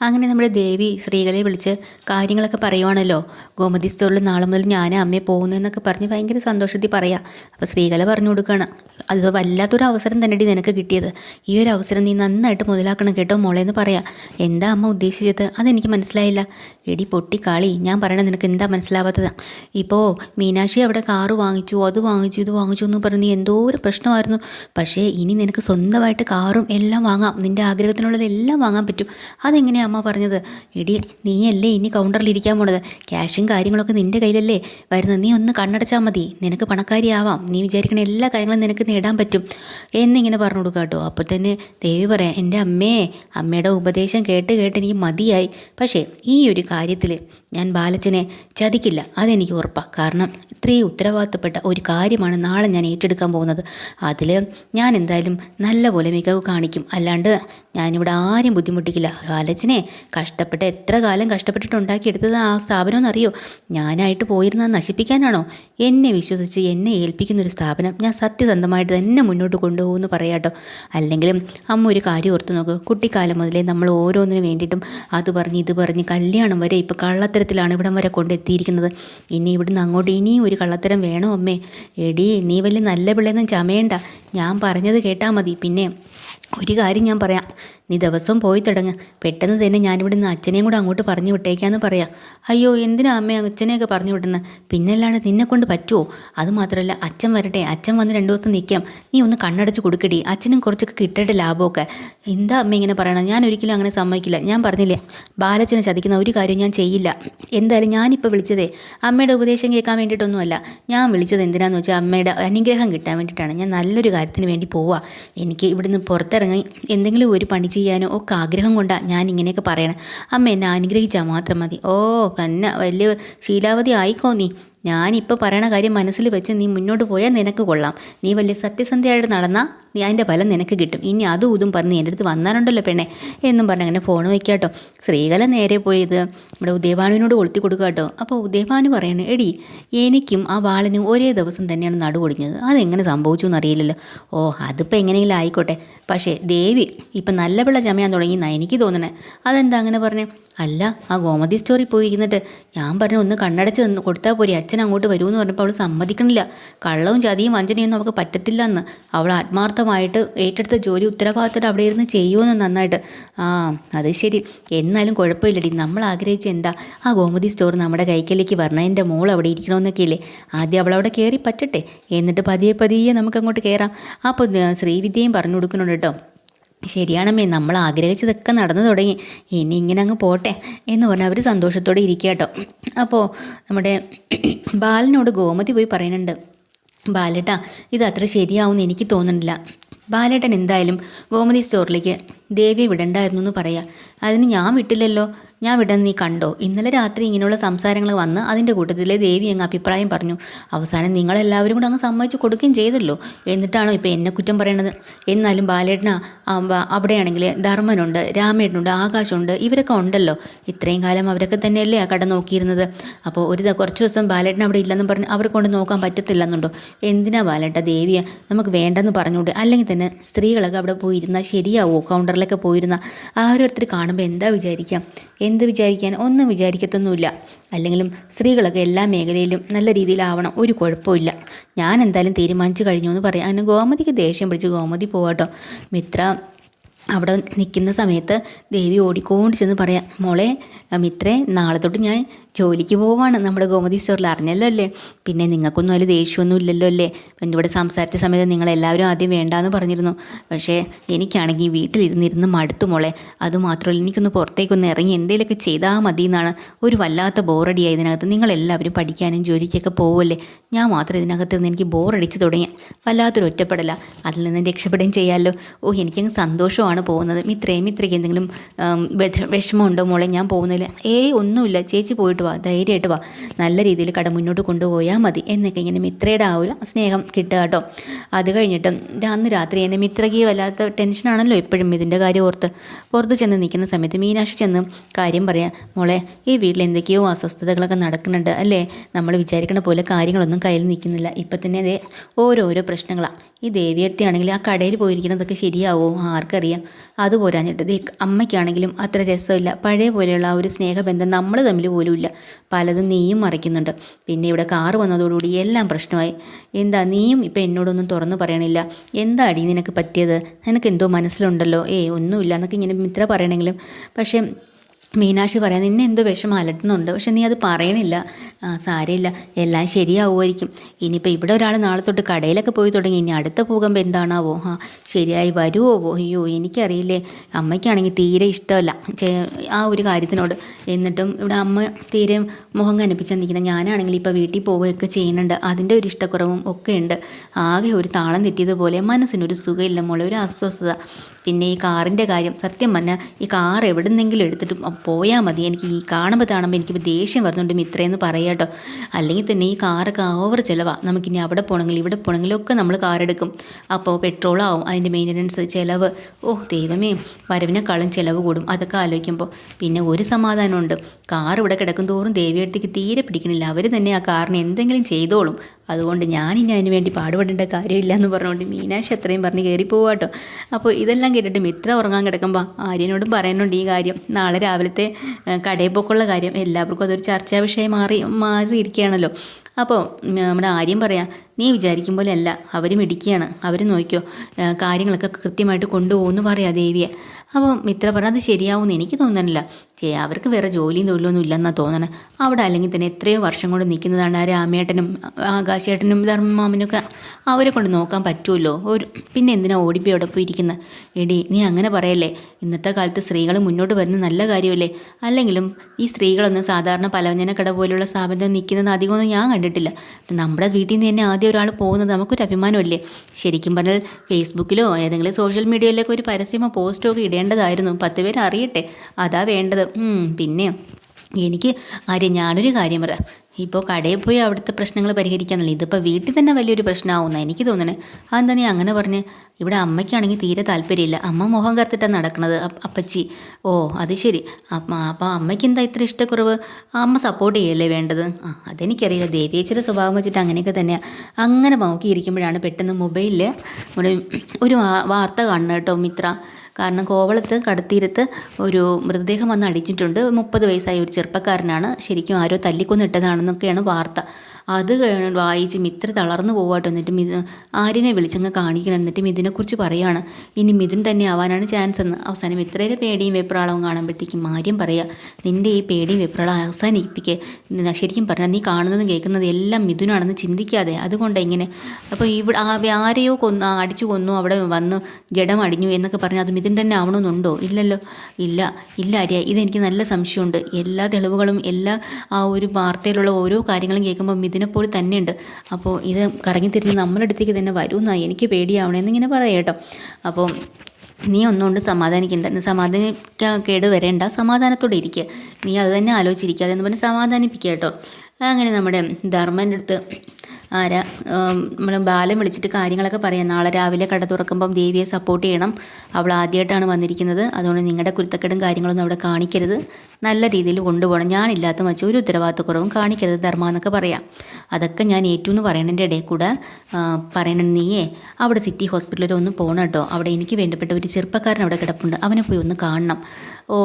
അങ്ങനെ നമ്മുടെ ദേവി സ്ത്രീകളെ വിളിച്ച് കാര്യങ്ങളൊക്കെ പറയുവാണല്ലോ. ഗോമതി സ്റ്റോറിൽ നാളെ മുതൽ ഞാൻ അമ്മയെ പോകുന്നു എന്നൊക്കെ പറഞ്ഞ് ഭയങ്കര സന്തോഷത്തിൽ പറയാം. അപ്പോൾ സ്ത്രീകളെ പറഞ്ഞു കൊടുക്കുകയാണ് അത് വല്ലാത്തൊരു അവസരം തന്നെടി നിനക്ക് കിട്ടിയത്. ഈ ഒരു അവസരം നീ നന്നായിട്ട് മുതലാക്കണം കേട്ടോ മോളെ എന്ന് പറയാം. എന്താ അമ്മ ഉദ്ദേശിച്ചത്? അതെനിക്ക് മനസ്സിലായില്ല. എടി പൊട്ടി കാളി ഞാൻ പറയണത് നിനക്ക് എന്താ മനസ്സിലാവാത്തത്? ഇപ്പോൾ മീനാക്ഷി അവിടെ കാറ് വാങ്ങിച്ചു അത് വാങ്ങിച്ചു ഇത് വാങ്ങിച്ചു എന്ന് പറഞ്ഞ് നീ എന്തോ ഒരു പ്രശ്നമായിരുന്നു. പക്ഷേ ഇനി നിനക്ക് സ്വന്തമായിട്ട് കാറും എല്ലാം വാങ്ങാം. നിന്റെ ആഗ്രഹത്തിനുള്ളതെല്ലാം വാങ്ങാൻ പറ്റും. അതെങ്ങനെയാ അമ്മ പറഞ്ഞത് എടി നീയല്ലേ ഇനി കൗണ്ടറിൽ ഇരിക്കാൻ പോണത്? ക്യാഷും കാര്യങ്ങളൊക്കെ നിന്റെ കയ്യിലല്ലേ. വരുന്നത് നീ ഒന്ന് കണ്ണടച്ചാൽ മതി. നിനക്ക് പണക്കാരിയാവാം നീ വിചാരിക്കണ എല്ലാ കാര്യങ്ങളും നിനക്ക് നേടാൻ പറ്റും. എന്നിങ്ങനെ പറഞ്ഞു കൊടുക്കുക കേട്ടോ. അപ്പോൾ തന്നെ ദേവി പറയാം എന്റെ അമ്മേ അമ്മയുടെ ഉപദേശം കേട്ട് കേട്ട് എനിക്ക് മതിയായി. പക്ഷേ ഈ ഒരു കാര്യത്തിൽ ഞാൻ ബാലച്ചനെ ചതിക്കില്ല. അതെനിക്ക് ഉറപ്പാണ് കാരണം ഇത്രയും ഉത്തരവാദിത്തപ്പെട്ട ഒരു കാര്യമാണ് നാളെ ഞാൻ ഏറ്റെടുക്കാൻ പോകുന്നത്. അതിൽ ഞാൻ എന്തായാലും നല്ലപോലെ മികവ് കാണിക്കും. അല്ലാണ്ട് ഞാനിവിടെ ആരും ബുദ്ധിമുട്ടിക്കില്ല. ബാലച്ചനെ കഷ്ടപ്പെട്ട് എത്ര കാലം കഷ്ടപ്പെട്ടിട്ട് ഉണ്ടാക്കിയെടുത്തത് ആ സ്ഥാപനം എന്നറിയോ ഞാനായിട്ട് പോയിരുന്നത് നശിപ്പിക്കാനാണോ? എന്നെ വിശ്വസിച്ച് എന്നെ ഏൽപ്പിക്കുന്ന ഒരു സ്ഥാപനം ഞാൻ സത്യസന്ധമായിട്ട് തന്നെ മുന്നോട്ട് കൊണ്ടുപോകുമെന്ന് പറയാട്ടോ. അല്ലെങ്കിലും അമ്മ ഒരു കാര്യം ഓർത്ത് നോക്ക്. കുട്ടിക്കാലം മുതലേ നമ്മൾ ഓരോന്നിനു വേണ്ടിയിട്ടും അത് പറഞ്ഞ് ഇത് പറഞ്ഞ് കല്യാണം വരെ ഇപ്പോൾ കള്ളത്തരത്തിലാണ് ഇവിടം വരെ കൊണ്ടെത്തിയിരിക്കുന്നത്. ഇനി ഇവിടുന്ന് അങ്ങോട്ട് ഇനിയും ഒരു കള്ളത്തരം വേണോ അമ്മേ? എടി നീ വലിയ നല്ല പിള്ളേന്നും ചമയണ്ട. ഞാൻ പറഞ്ഞത് കേട്ടാൽ മതി. പിന്നെ ഒരു കാര്യം ഞാൻ പറയാം. നീ ദിവസം പോയി തുടങ്ങ്. പെട്ടെന്ന് തന്നെ ഞാനിവിടെ നിന്ന് അച്ഛനെയും കൂടെ അങ്ങോട്ട് പറഞ്ഞു വിട്ടേക്കാന്ന് പറയാം. അയ്യോ എന്തിനാ അമ്മ അച്ഛനെയൊക്കെ പറഞ്ഞു വിടുന്നത് പിന്നല്ലാണ്ട് നിന്നെ കൊണ്ട് പറ്റുമോ അത് മാത്രമല്ല അച്ഛൻ വരട്ടെ. അച്ഛൻ വന്ന് രണ്ട് ദിവസം നിൽക്കാം നീ ഒന്ന് കണ്ണടച്ച് കൊടുക്കടി. അച്ഛനും കുറച്ചൊക്കെ കിട്ടട്ടെ ലാഭമൊക്കെ. എന്താ അമ്മ ഇങ്ങനെ പറയണം? ഞാൻ ഒരിക്കലും അങ്ങനെ സമ്മതിക്കില്ല. ഞാൻ പറഞ്ഞില്ലേ ബാലച്ചനെ ചതിക്കുന്ന ഒരു കാര്യം ഞാൻ ചെയ്യില്ല. എന്തായാലും ഞാനിപ്പോൾ വിളിച്ചതേ അമ്മയുടെ ഉപദേശം കേൾക്കാൻ വേണ്ടിയിട്ടൊന്നുമല്ല. ഞാൻ വിളിച്ചത് എന്തിനാന്ന് വെച്ചാൽ അമ്മയുടെ അനുഗ്രഹം കിട്ടാൻ വേണ്ടിയിട്ടാണ്. ഞാൻ നല്ലൊരു കാര്യത്തിന് വേണ്ടി പോവുക എനിക്ക് ഇവിടുന്ന് പുറത്തിറങ്ങി എന്തെങ്കിലും ഒരു പണി ചെയ്യാനോ? ഒക്കെ ആഗ്രഹം കൊണ്ടാണ് ഞാൻ ഇങ്ങനെയൊക്കെ പറയണം. അമ്മ എന്നെ അനുഗ്രഹിച്ചാൽ മാത്രം മതി. ഓ പിന്നെ വലിയ ശീലാവതി ആയിക്കോ നീ. ഞാനിപ്പോൾ പറയണ കാര്യം മനസ്സിൽ വെച്ച് നീ മുന്നോട്ട് പോയാൽ നിനക്ക് കൊള്ളാം. നീ വലിയ സത്യസന്ധയായിട്ട് നടന്നാൽ നീ അതിന്റെ ഫലം നിനക്ക് കിട്ടും. ഇനി അതും ഇതും പറഞ്ഞ് എന്റെ അടുത്ത് വന്നാലുണ്ടല്ലോ പെണ്ണെ എന്നും പറഞ്ഞ് അങ്ങനെ ഫോൺ വയ്ക്കുക കേട്ടോ സ്ത്രീകള നേരെ പോയത് നമ്മുടെ ഉദയഭാനുവിനോട് കൊളുത്തി കൊടുക്കുക കേട്ടോ. അപ്പോൾ ഉദയഭാനു പറയണേ എടി എനിക്കും ആ വാളിനും ഒരേ ദിവസം തന്നെയാണ് നടു നടുവൊടിഞ്ഞത് അതെങ്ങനെ സംഭവിച്ചു എന്നറിയില്ലല്ലോ. ഓ അതിപ്പോൾ എങ്ങനെയെങ്കിലും ആയിക്കോട്ടെ. പക്ഷേ ദേവി ഇപ്പം നല്ല പിള്ള ചമയാൻ തുടങ്ങി എന്നാണ് എനിക്ക് തോന്നണേ. അതെന്താ അങ്ങനെ പറഞ്ഞേ? അല്ല ആ ഗോമതി സ്റ്റോറി പോയിരുന്നിട്ട് ഞാൻ പറഞ്ഞു ഒന്ന് കണ്ണടച്ച് നിന്ന് കൊടുത്താൽ പോരെ. അച്ഛൻ അങ്ങോട്ട് വരുമെന്ന് പറഞ്ഞപ്പോൾ അവൾ സമ്മതിക്കണില്ല. കള്ളവും ചതിയും വഞ്ചനയൊന്നും അവൾക്ക് പറ്റത്തില്ല എന്ന്. അവൾ ആത്മാർത്ഥമായിട്ട് ഏറ്റെടുത്ത ജോലി ഉത്തരവാദിത്തം അവിടെ ഇരുന്ന് ചെയ്യുമെന്ന് നന്നായിട്ട്. ആ അത് ശരി. എന്നാലും കുഴപ്പമില്ലടി. നമ്മൾ ആഗ്രഹിച്ച എന്താ? ആ ഗോമതി സ്റ്റോർ നമ്മുടെ കൈക്കലേക്ക് വരണം എന്റെ മോൾ അവിടെ ഇരിക്കണമെന്നൊക്കെ ഇല്ലേ ആദ്യം അവൾ അവിടെ കയറി പറ്റട്ടെ. എന്നിട്ട് പതിയെ പതിയെ നമുക്ക് അങ്ങോട്ട് കയറാം അപ്പോൾ ശ്രീവിദ്യയും പറഞ്ഞു കൊടുക്കുന്നുണ്ട് കേട്ടോ. ശരിയാണമ്മേ നമ്മൾ ആഗ്രഹിച്ചതൊക്കെ നടന്നു തുടങ്ങി. ഇനി ഇങ്ങനെ അങ്ങ് പോട്ടെ എന്ന് പറഞ്ഞാൽ അവർ സന്തോഷത്തോടെ ഇരിക്കുക കേട്ടോ. അപ്പോൾ നമ്മുടെ ബാലനോട് ഗോമതി പോയി പറയുന്നുണ്ട്. ബാലേട്ടാ ഇത് അത്ര ശരിയാവുമെന്ന് എനിക്ക് തോന്നുന്നില്ല ബാലേട്ടൻ എന്തായാലും ഗോമതി സ്റ്റോറിലേക്ക് ദേവിയെ വിടണ്ടായിരുന്നു എന്ന് പറയാം. അതിന് ഞാൻ വിട്ടില്ലല്ലോ. ഞാൻ വിടാൻ നീ കണ്ടോ? ഇന്നലെ രാത്രി ഇങ്ങനെയുള്ള സംസാരങ്ങൾ വന്ന് അതിന്റെ കൂട്ടത്തിലെ ദേവി അങ്ങ് അഭിപ്രായം പറഞ്ഞു. അവസാനം നിങ്ങളെല്ലാവരും കൂടെ അങ്ങ് സമ്മതിച്ച് കൊടുക്കുകയും ചെയ്തല്ലോ. എന്നിട്ടാണോ ഇപ്പോൾ എന്നെ കുറ്റം പറയണത്? എന്നാലും ബാലേട്ടന അവിടെയാണെങ്കിൽ ധർമ്മനുണ്ട് രാമേട്ടനുണ്ട് ആകാശമുണ്ട് ഇവരൊക്കെ ഉണ്ടല്ലോ. ഇത്രയും കാലം അവരൊക്കെ തന്നെയല്ലേ ആ കട നോക്കിയിരുന്നത്. അപ്പോൾ ഒരു കുറച്ച് ദിവസം ബാലേട്ടൻ അവിടെ ഇല്ലെന്നും പറഞ്ഞ് അവരെ കൊണ്ട് നോക്കാൻ പറ്റത്തില്ലെന്നുണ്ടോ? എന്തിനാ ബാലേട്ട ദേവിയെ നമുക്ക് വേണ്ടെന്ന് പറഞ്ഞുകൊണ്ട്? അല്ലെങ്കിൽ തന്നെ സ്ത്രീകളൊക്കെ അവിടെ പോയിരുന്നാൽ ശരിയാവോ? കൗണ്ടറിലൊക്കെ പോയിരുന്ന? ഓരോരുത്തർ കാണുമ്പോൾ എന്താ വിചാരിക്കാം? എന്ത് വിചാരിക്കാൻ ഒന്നും വിചാരിക്കത്തൊന്നുമില്ല. അല്ലെങ്കിലും സ്ത്രീകളൊക്കെ എല്ലാ മേഖലയിലും നല്ല രീതിയിലാവണം. ഒരു കുഴപ്പമില്ല ഞാൻ എന്തായാലും തീരുമാനിച്ചു കഴിഞ്ഞു എന്ന് പറയാം. അങ്ങനെ ഗോമതിക്ക് ദേഷ്യം പിടിച്ച് ഗോമതി പോവാട്ടോ. മിത്ര അവിടെ നിൽക്കുന്ന സമയത്ത് ദേവി ഓടിക്കോണ്ടിച്ചെന്ന് പറയാം മോളെ മിത്രേ നാളെ തൊട്ട് ഞാൻ ജോലിക്ക് പോവാണ് നമ്മുടെ ഗോമതി സ്റ്റോറിൽ അറിഞ്ഞല്ലോ അല്ലേ? പിന്നെ നിങ്ങൾക്കൊന്നും അതിൽ ദേഷ്യമൊന്നും ഇല്ലല്ലോ അല്ലേ? ഇവിടെ സംസാരിച്ച സമയത്ത് നിങ്ങളെല്ലാവരും ആദ്യം വേണ്ടാന്ന് പറഞ്ഞിരുന്നു. പക്ഷേ എനിക്കാണെങ്കിൽ വീട്ടിലിരുന്നിരുന്ന് മടുത്തു മോളെ. അതുമാത്രമല്ല എനിക്കൊന്ന് പുറത്തേക്കൊന്ന് ഇറങ്ങി എന്തെങ്കിലുമൊക്കെ ചെയ്താൽ മതി എന്നാണ് ഒരു വല്ലാത്ത ബോറടിയായി ഇതിനകത്ത്. നിങ്ങളെല്ലാവരും പഠിക്കാനും ജോലിക്കൊക്കെ പോവല്ലേ ഞാൻ മാത്രം ഇതിനകത്ത് നിന്ന് എനിക്ക് ബോറടിച്ച് തുടങ്ങി. വല്ലാത്തൊരു ഒറ്റപ്പെടല. അതിൽ നിന്ന് രക്ഷപ്പെടുകയും ചെയ്യാമല്ലോ. ഓ എനിക്കങ്ങ് സന്തോഷമാണ് പോകുന്നത്. മിത്രേ മിത്രയ്ക്ക് എന്തെങ്കിലും വിഷമമുണ്ടോ മോളെ? ഞാൻ പോകുന്നില്ല ഏയ് ഒന്നുമില്ല. ചേച്ചി പോയിട്ട് വാ ധൈര്യമായിട്ട് വാ. നല്ല രീതിയിൽ കട മുന്നോട്ട് കൊണ്ടുപോയാൽ മതി. എന്നൊക്കെ ഇങ്ങനെ മിത്രയുടെ ആ ഒരു സ്നേഹം കിട്ടുക കേട്ടോ. അത് കഴിഞ്ഞിട്ട് അന്ന് രാത്രി എന്നെ മിത്രയ്ക്ക് വല്ലാത്ത ടെൻഷനാണല്ലോ എപ്പോഴും ഇതിന്റെ കാര്യം ഓർത്ത്. പുറത്ത് ചെന്ന് നിൽക്കുന്ന സമയത്ത് മീനാക്ഷി ചെന്ന് കാര്യം പറയാം മോളെ ഈ വീട്ടിൽ എന്തൊക്കെയോ അസ്വസ്ഥതകളൊക്കെ നടക്കുന്നുണ്ട് അല്ലേ? നമ്മൾ വിചാരിക്കുന്ന പോലെ കാര്യങ്ങളൊന്നും കയ്യിൽ നിൽക്കുന്നില്ല. ഇപ്പം തന്നെ അതേ ഓരോരോ പ്രശ്നങ്ങളാണ് ഈ ദേവിയടുത്താണെങ്കിൽ ആ കടയിൽ പോയിരിക്കുന്നതൊക്കെ ശരിയാവോ? ആർക്കറിയാം. അത് പോരാഞ്ഞിട്ട് ദേ അമ്മയ്ക്കാണെങ്കിലും അത്ര രസമില്ല. പഴയ പോലെയുള്ള ആ ഒരു സ്നേഹബന്ധം നമ്മൾ തമ്മിൽ പോലുമില്ല പലതും നീയും മറിക്കുന്നുണ്ട് പിന്നെ ഇവിടെ കാറ് വന്നതോടുകൂടി എല്ലാം പ്രശ്നമായി. എന്താ നീയും ഇപ്പം എന്നോടൊന്നും തുറന്നു പറയണില്ല. എന്താ അടി നിനക്ക് പറ്റിയത്? നിനക്ക് എന്തോ മനസ്സിലുണ്ടല്ലോ. ഏയ് ഒന്നുമില്ല എന്നൊക്കെ ഇങ്ങനെ മിത്ര പറയണമെങ്കിലും പക്ഷേ മീനാക്ഷി പറയാം നിന്നെ എന്തോ വിഷമം അലട്ടുന്നുണ്ട്. പക്ഷെ നീ അത് പറയണില്ല. ആ സാരമില്ല. എല്ലാം ശരിയാവുമായിരിക്കും. ഇനിയിപ്പോൾ ഇവിടെ ഒരാൾ നാളെ തൊട്ട് കടയിലൊക്കെ പോയി തുടങ്ങി. ഇനി അടുത്ത ഭൂകമ്പം എന്താണാവോ? ആ ശരിയായി വരുമോ അയ്യോ എനിക്കറിയില്ലേ. അമ്മയ്ക്കാണെങ്കിൽ തീരെ ഇഷ്ടമല്ല. ആ ഒരു കാര്യത്തിനോട്. എന്നിട്ടും ഇവിടെ അമ്മ തീരെ മുഖം കനിപ്പിച്ചാൽ നിൽക്കണം ഞാനാണെങ്കിൽ ഇപ്പോൾ വീട്ടിൽ പോവുകയൊക്കെ ചെയ്യുന്നുണ്ട്. അതിന്റെ ഒരു ഇഷ്ടക്കുറവും ഒക്കെ ഉണ്ട്. ആകെ ഒരു താളം തെറ്റിയതുപോലെ മനസ്സിനൊരു സുഖമില്ല മോളെ. ഒരു അസ്വസ്ഥത. പിന്നെ ഈ കാറിന്റെ കാര്യം. സത്യം പറഞ്ഞാൽ ഈ കാർ എവിടെ നിന്നെങ്കിലും എടുത്തിട്ട് പോയാൽ മതി. എനിക്ക് ഈ കാണുമ്പോൾ കാണുമ്പോൾ എനിക്കിപ്പോൾ ദേഷ്യം വരുന്നുണ്ട് മിത്രയെന്ന് പറയാട്ടോ അല്ലെങ്കിൽ തന്നെ ഈ കാറൊക്കെ ഓവർ ചിലവാണ് നമുക്കിനി അവിടെ പോകണമെങ്കിൽ ഇവിടെ പോകണമെങ്കിലൊക്കെ നമ്മൾ കാറെടുക്കും അപ്പോൾ പെട്രോളാവും അതിന്റെ മെയിന്റനൻസ് ചിലവ്. ഓ ദൈവമേ. വരവിനേക്കാളും ചിലവ് കൂടും. അതൊക്കെ ആലോചിക്കുമ്പോൾ പിന്നെ ഒരു സമാധാനമുണ്ട്. കാർ ഇവിടെ കിടക്കും തോറും ദേവിയടുത്തേക്ക് തീരെ പിടിക്കണില്ല. അവർ തന്നെ ആ കാറിന് എന്തെങ്കിലും ചെയ്തോളും. അതുകൊണ്ട് ഞാനിനി അതിന് വേണ്ടി പാടുപെടേണ്ട കാര്യമില്ല എന്ന് പറഞ്ഞുകൊണ്ട് മീനാക്ഷി അത്രയും പറഞ്ഞ് കയറി പോവാട്ടോ അപ്പോൾ ഇതെല്ലാം കേട്ടിട്ട് മിത്ര ഉറങ്ങാൻ കിടക്കുമ്പോൾ ആര്യനോടും പറയുന്നുണ്ട് ഈ കാര്യം. നാളെ രാവിലത്തെ കടയിൽ പോക്കുള്ള കാര്യം. എല്ലാവർക്കും അതൊരു ചർച്ചാ വിഷയം മാറി മാറിയിരിക്കുകയാണല്ലോ. അപ്പോൾ നമ്മുടെ ആര്യം പറയാം നീ വിചാരിക്കും പോലെ അല്ല അവർ മിടിക്കുകയാണ് അവർ നോക്കിയോ കാര്യങ്ങളൊക്കെ കൃത്യമായിട്ട് കൊണ്ടുപോകുമെന്ന് പറയാം ദേവിയെ. അപ്പോൾ മിത്ര പറഞ്ഞാൽ അത് ശരിയാവുമെന്ന് എനിക്ക് തോന്നുന്നില്ല അവർക്ക് വേറെ ജോലിയും തൊഴിലൊന്നും ഇല്ലെന്നാണ് തോന്നണത് അവിടെ അല്ലെങ്കിൽ തന്നെ എത്രയോ വർഷം കൊണ്ട് നിൽക്കുന്നതാണ് ആ രാമേട്ടനും ആകാശേട്ടനും ധർമ്മമാമനൊക്കെ അവരെ കൊണ്ട് നോക്കാൻ പറ്റുമല്ലോ. ഒരു പിന്നെ എന്തിനാ ഓടിപ്പോ അവിടെ പോയി ഇരിക്കുന്നത് എടി നീ അങ്ങനെ പറയല്ലേ? ഇന്നത്തെ കാലത്ത് സ്ത്രീകൾ മുന്നോട്ട് വരുന്ന നല്ല കാര്യമല്ലേ? അല്ലെങ്കിലും ഈ സ്ത്രീകളൊന്നും സാധാരണ പലവ്യഞ്ജന പോലുള്ള സ്ഥാപനത്തിൽ നിൽക്കുന്നത് അധികമൊന്നും ഞാൻ കണ്ടിട്ടില്ല. നമ്മുടെ വീട്ടിൽ നിന്ന് തന്നെ ആദ്യം ഒരാൾ പോകുന്നത് നമുക്കൊരു അഭിമാനമല്ലേ? ശരിക്കും പറഞ്ഞാൽ ഫേസ്ബുക്കിലോ ഏതെങ്കിലും സോഷ്യൽ മീഡിയയിലൊക്കെ ഒരു പരസ്യമോ പോസ്റ്റോ ഒക്കെ ഇടേണ്ടതായിരുന്നു. പത്ത് പേര് അറിയട്ടെ. അതാ വേണ്ടത്. ഉം, പിന്നെ എനിക്ക് ആര്യ ഞാനൊരു കാര്യം പറയാം ഇപ്പോൾ കടയിൽ പോയി അവിടുത്തെ പ്രശ്നങ്ങൾ പരിഹരിക്കാന്നല്ല ഇതിപ്പോൾ വീട്ടിൽ തന്നെ വലിയൊരു പ്രശ്നമാവുന്ന എനിക്ക് തോന്നണേ. അതെന്താ നീ അങ്ങനെ പറഞ്ഞ്? ഇവിടെ അമ്മയ്ക്കാണെങ്കിൽ തീരെ താല്പര്യമില്ല. അമ്മ മുഖം കറുത്തിട്ടാണ് നടക്കുന്നത് അപ്പച്ചി. ഓ അത് ശരി. അപ്പം അപ്പോൾ അമ്മയ്ക്ക് എന്താ ഇത്ര ഇഷ്ടക്കുറവ്? അമ്മ സപ്പോർട്ട് ചെയ്യല്ലേ വേണ്ടത്? ആ അതെനിക്കറിയില്ല. ദേവിയേച്ചിയുടെ സ്വഭാവം വെച്ചിട്ട് അങ്ങനെയൊക്കെ തന്നെയാണ് അങ്ങനെ നോക്കിയിരിക്കുമ്പോഴാണ് പെട്ടെന്ന് മൊബൈലിൽ ഒരു വാർത്ത കാണുന്നത് കേട്ടോ മിത്ര. കാരണം കോവളത്ത് കടത്തീരത്ത് ഒരു മൃതദേഹം വന്ന് അടിച്ചിട്ടുണ്ട്. മുപ്പത് വയസ്സായ ഒരു ചെറുപ്പക്കാരനാണ് ശരിക്കും ആരോ തല്ലിക്കൊന്നിട്ടതാണെന്നൊക്കെയാണ് വാർത്ത. അത് വായിച്ച് മിത്ര തളർന്നു പോവാട്ടോ എന്നിട്ട് മിഥുൻ ആര്യനെ വിളിച്ചങ്ങ് കാണിക്കണം. എന്നിട്ട് മിഥുനെക്കുറിച്ച് പറയാണ്. ഇനി മിഥുൻ തന്നെ ആവാനാണ് ചാൻസ് എന്ന്. അവസാനം മിത്രയുടെ പേടിയും വെപ്രാളവും കാണുമ്പോഴത്തേക്കും ആര്യം പറയുക നിന്റെ ഈ പേടിയും വെപ്രാളം അവസാനിപ്പിക്കേ. ശരിക്കും പറഞ്ഞാൽ നീ കാണുന്നതും കേൾക്കുന്നതും എല്ലാം മിഥുനാണെന്ന് ചിന്തിക്കാതെ. അതുകൊണ്ട് ഇങ്ങനെ. അപ്പോൾ ഇവിടെ ആരെയോ കൊന്നു അടിച്ചു കൊന്നു അവിടെ വന്ന് ജഡം അടിഞ്ഞു എന്നൊക്കെ പറഞ്ഞാൽ അത് മിഥുൻ തന്നെ ആവണമെന്നുണ്ടോ? ഇല്ലല്ലോ. ഇല്ല. ഇല്ല ആര്യ. ഇതെനിക്ക് നല്ല സംശയമുണ്ട്. എല്ലാ തെളിവുകളും എല്ലാ ആ ഒരു വാർത്തയിലുള്ള ഓരോ കാര്യങ്ങളും കേൾക്കുമ്പോൾ മിഥുനെപ്പോലെ തന്നെയുണ്ട്. അപ്പോൾ ഇത് കറങ്ങി തിരിഞ്ഞ് നമ്മുടെ അടുത്തേക്ക് തന്നെ വരുമെന്നാണ് എനിക്ക് പേടിയാവണമെന്നിങ്ങനെ പറയാം കേട്ടോ. അപ്പോൾ നീ ഒന്നുകൊണ്ട് സമാധാനിക്കണ്ട. നീ സമാധാനിക്കാൻ കേട് വരേണ്ട. സമാധാനത്തോടെ ഇരിക്കുക നീ അത് തന്നെ ആലോചിച്ചിരിക്കാതെ എന്ന് പറഞ്ഞ് സമാധാനിപ്പിക്കുക കേട്ടോ. അങ്ങനെ നമ്മുടെ ധർമ്മന്റെ അടുത്ത് ആരാ നമ്മൾ ബാലം വിളിച്ചിട്ട് കാര്യങ്ങളൊക്കെ പറയാം. നാളെ രാവിലെ കട തുറക്കുമ്പം ദേവിയെ സപ്പോർട്ട് ചെയ്യണം. അവൾ ആദ്യമായിട്ടാണ് വന്നിരിക്കുന്നത്. അതുകൊണ്ട് നിങ്ങളുടെ കുരുത്തക്കെടും കാര്യങ്ങളൊന്നും അവിടെ കാണിക്കരുത്. നല്ല രീതിയിൽ കൊണ്ടുപോകണം. ഞാനില്ലാത്ത മച്ച ഒരു ഉത്തരവാദിത്തക്കുറവും കാണിക്കരുത് ധർമ്മ എന്നൊക്കെ പറയാം. അതൊക്കെ ഞാൻ ഏറ്റു എന്ന് പറയണതിന്റെ ഇടയിൽ കൂടെ പറയണം നീയേ അവിടെ സിറ്റി ഹോസ്പിറ്റലിൽ ഒന്ന് പോകണം കേട്ടോ. അവിടെ എനിക്ക് വേണ്ടപ്പെട്ട ഒരു ചെറുപ്പക്കാരൻ അവിടെ കിടപ്പുണ്ട്. അവനെ പോയി ഒന്ന് കാണണം. ഓ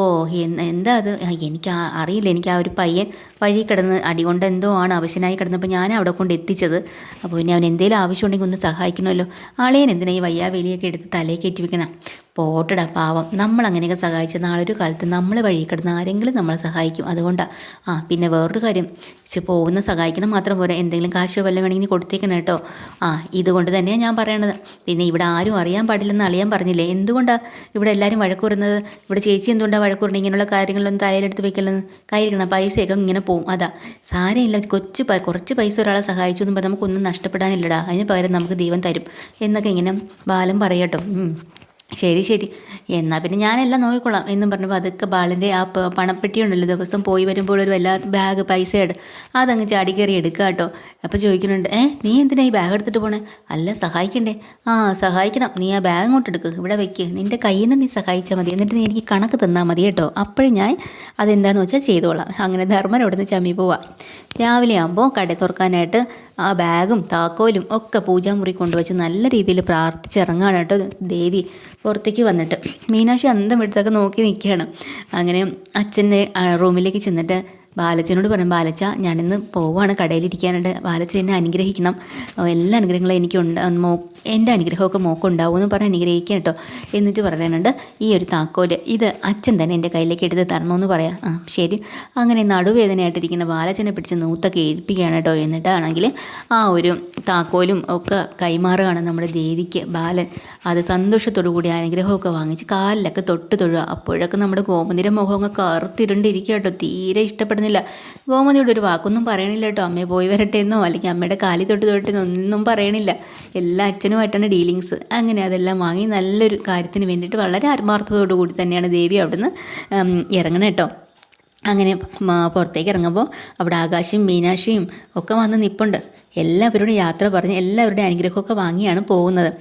എന്താ അത്? എനിക്ക് അറിയില്ല. എനിക്ക് ആ ഒരു പയ്യൻ വഴി കിടന്ന് അടികൊണ്ട് എന്തോ ആണ് ആവശ്യനായി കിടന്നപ്പോൾ ഞാൻ അവിടെ കൊണ്ട് എത്തിച്ചത്. അപ്പോൾ പിന്നെ അവൻ എന്തെങ്കിലും ആവശ്യമുണ്ടെങ്കിൽ ഒന്ന് സഹായിക്കണമല്ലോ. ആളേൻ എന്തിനാ ഈ വയ്യാവേലിയൊക്കെ എടുത്ത് തലയിൽ കയറ്റി വെക്കണം? പോട്ടടാ പാവം. നമ്മൾ അങ്ങനെയൊക്കെ സഹായിച്ച നാളൊരു കാലത്ത് നമ്മൾ വഴി കിടന്ന് ആരെങ്കിലും നമ്മളെ സഹായിക്കും. അതുകൊണ്ടാണ് ആ പിന്നെ വേറൊരു കാര്യം. പക്ഷെ പോകുന്ന സഹായിക്കണം മാത്രം പോരാ. എന്തെങ്കിലും കാശോ വല്ലതും വേണമെങ്കിൽ കൊടുത്തേക്കണം കേട്ടോ. ആ ഇതുകൊണ്ട് തന്നെയാണ് ഞാൻ പറയണത്. പിന്നെ ഇവിടെ ആരും അറിയാൻ പാടില്ലെന്ന് അളിയാൻ പറഞ്ഞില്ലേ? എന്തുകൊണ്ടാണ് ഇവിടെ എല്ലാവരും വഴക്കുറുന്നത് ഇവിടെ ചേച്ചി എന്തുകൊണ്ടാണ് വഴക്കുറുന്നത് ഇങ്ങനെയുള്ള കാര്യങ്ങളൊന്നും തയ്യലെടുത്ത് വെക്കലെന്ന് കയ്യിരിക്കണം പൈസയൊക്കെ ഇങ്ങനെ പോകും അതാ. സാരമില്ല. കൊച്ചു കുറച്ച് പൈസ ഒരാളെ സഹായിച്ചു എന്ന് പറഞ്ഞാൽ നമുക്കൊന്നും നഷ്ടപ്പെടാനില്ലടാ. അതിന് പകരം നമുക്ക് ദൈവം തരും. എന്നൊക്കെ ഇങ്ങനെ ബാലം പറയട്ടോ. ശരി ശരി. എന്നാൽ പിന്നെ ഞാനെല്ലാം നോക്കിക്കൊള്ളാം എന്നും പറഞ്ഞപ്പോൾ അതൊക്കെ ബാലന്റെ ആ പണപ്പെട്ടി ഉണ്ടല്ലോ ദിവസം പോയി വരുമ്പോൾ ഒരു വല്ലാത്ത ബാഗ് പൈസയുടെ അതങ്ങ് ചാടി കയറി എടുക്കുക കേട്ടോ അപ്പോൾ ചോദിക്കുന്നുണ്ട് ഏ നീ എന്തിനാ ഈ ബാഗ് എടുത്തിട്ട് പോണേ? അല്ല സഹായിക്കണ്ടേ. ആ സഹായിക്കണം. നീ ആ ബാഗ് അങ്ങോട്ട് എടുക്കുക ഇവിടെ വെക്ക്. നിന്റെ കയ്യിൽ നിന്ന് നീ സഹായിച്ചാൽ മതി. എന്നിട്ട് നീ എനിക്ക് കണക്ക് തന്നാൽ മതി കേട്ടോ. അപ്പോഴും ഞാൻ അതെന്താണെന്ന് വെച്ചാൽ ചെയ്തോളാം. അങ്ങനെ ധർമ്മൻ നിന്ന് ചമ്മി പോവാം. രാവിലെ ആകുമ്പോൾ കട തുറക്കാനായിട്ട് ആ ബാഗും താക്കോലും ഒക്കെ പൂജാമുറി കൊണ്ടുവച്ച് നല്ല രീതിയിൽ പ്രാർത്ഥിച്ചിറങ്ങാണ് കേട്ടോ ദേവി പുറത്തേക്ക് വന്നിട്ട്. മീനാക്ഷി അന്തം എടുത്തൊക്കെ നോക്കി നിൽക്കുകയാണ്. അങ്ങനെ അച്ഛന്റെ റൂമിലേക്ക് ചെന്നിട്ട് ബാലച്ചനോട് പറയും ബാലച്ച ഞാനിന്ന് പോവാണ് കടയിലിരിക്കാനായിട്ട് ബാലച്ച എന്നെ അനുഗ്രഹിക്കണം. എല്ലാ അനുഗ്രഹങ്ങളും എനിക്കുണ്ട് മോ എന്റെ അനുഗ്രഹമൊക്കെ മോക്കുണ്ടാവും എന്ന് പറഞ്ഞ് അനുഗ്രഹിക്കുക കേട്ടോ എന്നിട്ട് പറയാനുണ്ട് ഈ ഒരു താക്കോൽ ഇത് അച്ഛൻ തന്നെ എന്റെ കയ്യിലേക്ക് എടുത്ത് തരണമെന്ന് പറയാം. ആ ശരി. അങ്ങനെ നടുവേദനയായിട്ടിരിക്കുന്ന ബാലച്ചനെ പിടിച്ച് നൂത്തൊക്കെ ഏൽപ്പിക്കുകയാണ് കേട്ടോ. എന്നിട്ടാണെങ്കിൽ ആ ഒരു താക്കോലും ഒക്കെ കൈമാറുകയാണ് നമ്മുടെ ദേവിക്ക് ബാലൻ. അത് സന്തോഷത്തോടു കൂടി അനുഗ്രഹമൊക്കെ വാങ്ങിച്ച് കാലിലൊക്കെ തൊട്ട് തൊഴുക. അപ്പോഴൊക്കെ നമ്മുടെ ഗോമതിയുടെ മുഖമൊക്കെ കറുത്തിരുണ്ടിരിക്കുക കേട്ടോ. തീരെ ഇഷ്ടപ്പെടുന്നില്ല ഗോമതിയോട് ഒരു വാക്കൊന്നും പറയണില്ല കേട്ടോ. അമ്മയെ പോയി വരട്ടെ എന്നോ അല്ലെങ്കിൽ അമ്മയുടെ കാലി തൊട്ട് തൊട്ട് ഒന്നും പറയണില്ല. എല്ലാ അച്ഛനുമായിട്ടാണ് ഡീലിങ്സ്. അങ്ങനെ അതെല്ലാം വാങ്ങി നല്ലൊരു കാര്യത്തിന് വേണ്ടിയിട്ട് വളരെ ആത്മാർത്ഥതയോടു കൂടി തന്നെയാണ് ദേവി അവിടുന്ന് ഇറങ്ങണേ കേട്ടോ. അങ്ങനെ പുറത്തേക്ക് ഇറങ്ങുമ്പോൾ അവിടെ ആകാശയും മീനാക്ഷിയും ഒക്കെ വന്ന് നിപ്പുണ്ട്. എല്ലാവരോടും യാത്ര പറഞ്ഞ് എല്ലാവരുടെയും അനുഗ്രഹമൊക്കെ വാങ്ങിയാണ് പോകുന്നത്.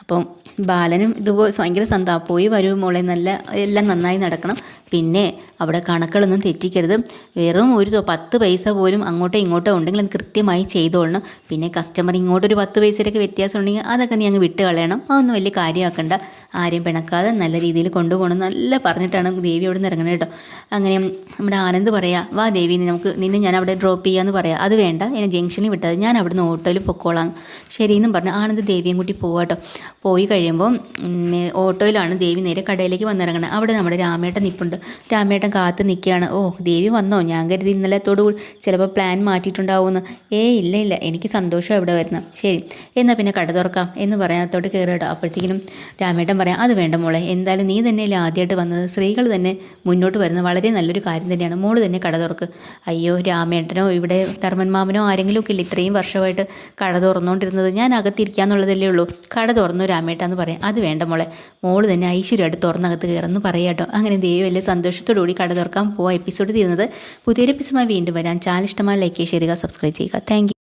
അപ്പം ബാലനും ഇതുപോലെ ഭയങ്കര സന്താ പോയി വരൂ മോളെ നല്ല എല്ലാം നന്നായി നടക്കണം. പിന്നെ അവിടെ കണക്കുകളൊന്നും തെറ്റിക്കരുത്. വെറും ഒരു പത്ത് പൈസ പോലും അങ്ങോട്ടോ ഇങ്ങോട്ടോ ഉണ്ടെങ്കിൽ അത് കൃത്യമായി ചെയ്തോളണം. പിന്നെ കസ്റ്റമർ ഇങ്ങോട്ടൊരു പത്ത് പൈസയിലൊക്കെ വ്യത്യാസം ഉണ്ടെങ്കിൽ അതൊക്കെ നീ അങ്ങ് വിട്ട് കളയണം. അതൊന്നും വലിയ കാര്യമാക്കണ്ട. ആരെയും പിണക്കാതെ നല്ല രീതിയിൽ കൊണ്ടുപോകണം. നല്ല പറഞ്ഞിട്ടാണ് ദേവി അവിടെ നിന്ന് ഇറങ്ങുന്നത് കേട്ടോ. അങ്ങനെ നമ്മുടെ ആനന്ദ് പറയാ വാ ദേവി നമുക്ക് നിന്നെ ഞാൻ അവിടെ ഡ്രോപ്പ് ചെയ്യാമെന്ന് പറയാം. അത് വേണ്ട എന്നെ ജംഗ്ഷനിൽ വിട്ടത് ഞാൻ അവിടുന്ന് ഓട്ടോയിൽ പൊക്കോളാം. ശരിയെന്നും പറഞ്ഞ് ആനന്ദ് ദേവിയും കൂട്ടി പോവാട്ടോ പോയി കഴിയുമ്പോൾ ഓട്ടോയിലാണ് ദേവി നേരെ കടയിലേക്ക് വന്നിറങ്ങുന്നത് അവിടെ നമ്മുടെ രാമേട്ടൻ നിൽപ്പുണ്ട് രാമേട്ടൻ കാത്ത് നിൽക്കുകയാണ്. ഓ ദേവി വന്നോ? ഞാൻ കരുതി ഇന്നലത്തോടു ചിലപ്പോൾ പ്ലാൻ മാറ്റിയിട്ടുണ്ടാവുമെന്ന്. ഏ ഇല്ല ഇല്ല. എനിക്ക് സന്തോഷം ഇവിടെ വരുന്നത് ശരി. എന്നാൽ പിന്നെ കട തുറക്കാം എന്ന് പറയാത്തോട്ട് കയറി കേട്ടോ. അപ്പോഴത്തേക്കിനും രാമേട്ടൻ പറയാം അത് വേണ്ട മോളെ. എന്തായാലും നീ തന്നെയല്ലേ ആദ്യമായിട്ട് വന്നത്. സ്ത്രീകൾ തന്നെ മുന്നോട്ട് വരുന്നത് വളരെ നല്ലൊരു കാര്യം തന്നെയാണ്. മോൾ തന്നെ കട തുറക്ക്. അയ്യോ രാമേട്ടനോ ഇവിടെ ധർമ്മന്മാമനോ ആരെങ്കിലും ഒക്കെ ഇല്ല? ഇത്രയും വർഷമായിട്ട് കട തുറന്നുകൊണ്ടിരുന്നത് ഞാൻ അകത്തിരിക്കാന്നുള്ളതല്ലേ ഉള്ളൂ. കട തുറന്നു രാമേട്ടാന്ന് പറയാം. അത് വേണ്ട മോളെ. മോൾ തന്നെ ഐശ്വര്യമായിട്ട് തുറന്നകത്ത് കയറുന്നു പറയാട്ടോ അങ്ങനെ ദൈവം വലിയ സന്തോഷത്തോടു കൂടി കട തുറക്കാൻ പോവാ എപ്പിസോഡ് തീരുന്നത്. പുതിയൊരു എപ്പിസോഡുമായി വീണ്ടും വരാൻ ചാനൽ ഇഷ്ടമായി ലൈക്ക് ചെയ്യുക സബ്സ്ക്രൈബ് ചെയ്യുക താങ്ക്